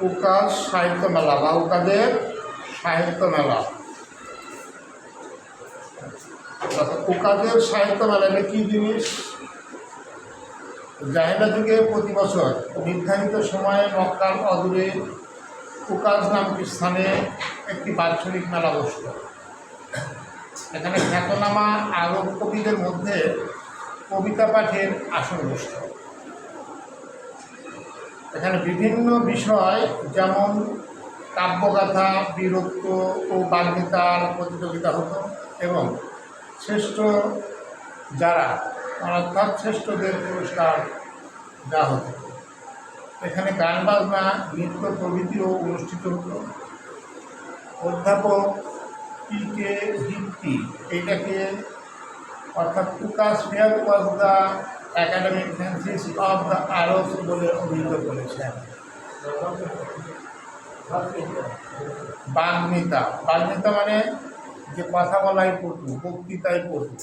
উকাজ সাহিত্য মেলা বা উকাদের সাহিত্য মেলা। উকাদের সাহিত্য মেলা এটা কী জিনিস? জাহেদা যুগে প্রতি বছর নির্ধারিত সময়ে মক্কার অদূরে উকাজ নামক স্থানে একটি বাৎসরিক মেলা বসত। এখানে খ্যাতনামা আরব কবিদের মধ্যে কবিতা পাঠের আসর বসত। এখানে বিভিন্ন বিষয়, যেমন কাব্যগাথা বীরত্ব ও বাগ্মিতার প্রতিযোগিতা হতো এবং শ্রেষ্ঠ যারা, অর্থাৎ শ্রেষ্ঠদের পুরস্কার দেওয়া হতো। এখানে গান, বাজনা, নৃত্য, প্রভৃতিও অনুষ্ঠিত হতো। অধ্যাপক পি কে ভিত্তি এইটাকে অর্থাৎ উকাস fair was academic fancies of the arts বলে অভিহিত করেছেন। বাগ্মিতা। বাগ্মিতা মানে যে কথা বলাই পটু, বক্তৃতায় পটু।